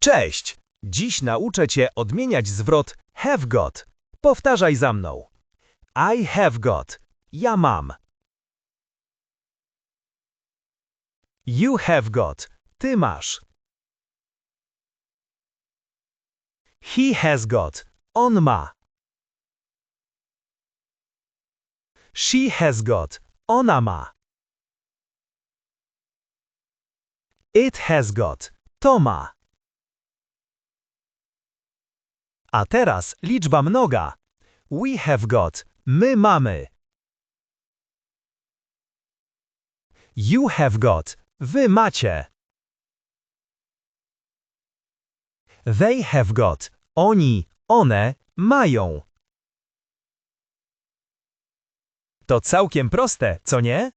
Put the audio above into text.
Cześć! Dziś nauczę Cię odmieniać zwrot have got. Powtarzaj za mną. I have got. Ja mam. You have got. Ty masz. He has got. On ma. She has got. Ona ma. It has got. To ma. A teraz liczba mnoga. We have got. My mamy. You have got. Wy macie. They have got. Oni, one mają. To całkiem proste, co nie?